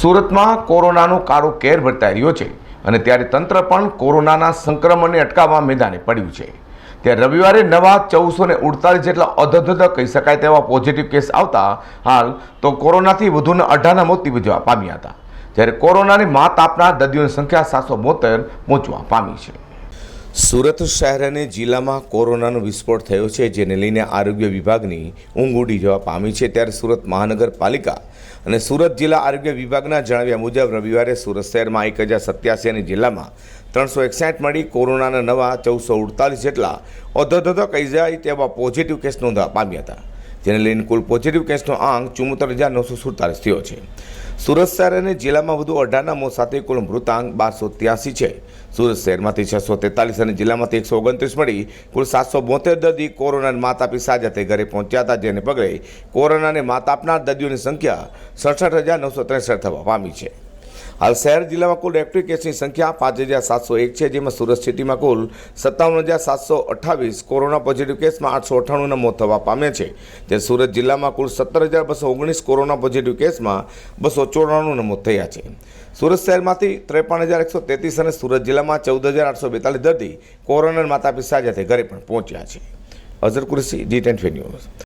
સુરતમાં કોરોનાનો કાળો કેર વર્તાઈ રહ્યો છે અને ત્યારે તંત્ર પણ કોરોનાના સંક્રમણને અટકાવવા મેદાને પડ્યું છે. ત્યારે રવિવારે નવા ચૌદસો ને ઉડતાલીસ જેટલા અધધધ કહી શકાય તેવા પોઝિટિવ કેસ આવતા હાલ તો કોરોનાથી વધુના અઢારના મોત નિપજવા પામ્યા હતા. જ્યારે કોરોનાની માત આપનાર દર્દીઓની સંખ્યા સાતસો બોતેર પહોંચવા પામી છે. સુરત શહેર અને જિલ્લામાં કોરોનાનો વિસ્ફોટ થયો છે, જેને લઈને આરોગ્ય વિભાગની ઊંઘ ઉડી જવા પામી છે. ત્યારે સુરત મહાનગરપાલિકા અને સુરત જિલ્લા આરોગ્ય વિભાગના જણાવ્યા મુજબ રવિવારે સુરત શહેરમાં એક હજાર સત્યાસી અને જિલ્લામાં ત્રણસો એકસાઠ મળી કોરોનાના નવા ચૌદસો અડતાલીસ જેટલા ઓધોધોધો કહી જાય તેવા પોઝિટિવ કેસ નોંધવા પામ્યા હતા. જેને લઈને કુલ પોઝિટિવ કેસનો આંક ચુમ્મોતેર હજાર નવસો સુડતાલીસ થયો છે. સુરત શહેર અને જિલ્લામાં વધુ અઢારના મોત સાથે કુલ મૃતાંક બારસો ત્યાસી છે. સુરત શહેરમાંથી છસો તેતાલીસ અને જિલ્લામાંથી એકસો ઓગણત્રીસ મળી કુલ સાતસો બોતેર દર્દી કોરોનાને માત સાજા થઈ ઘરે પહોંચ્યા હતા, જેને પગલે કોરોનાને માત આપનાર દર્દીઓની સંખ્યા સડસઠ હજાર નવસો ત્રેસઠ થવા પામી છે. હાલ શહેર જિલ્લામાં કુલ એક્ટિવ કેસની સંખ્યા પાંચ હજાર સાતસો એક છે, જેમાં સુરત સિટીમાં કુલ સત્તાવન હજાર સાતસો અઠ્ઠાવીસ કોરોના પોઝિટિવ કેસમાં આઠસો અઠ્ઠાણુંના મોત થવા પામ્યા છે. ત્યારે સુરત જિલ્લામાં કુલ સત્તર હજાર બસો ઓગણીસ કોરોના પોઝિટિવ કેસમાં બસો ચોરાણુંના મોત થયા છે. સુરત શહેરમાંથી ત્રેપન હજાર એકસો તેત્રીસ અને સુરત જિલ્લામાં ચૌદ હજાર આઠસો બેતાલીસ દર્દી કોરોના માતા પિતા સાથે ઘરે પણ પહોંચ્યા છે. Azhar Qureshi, G ten news.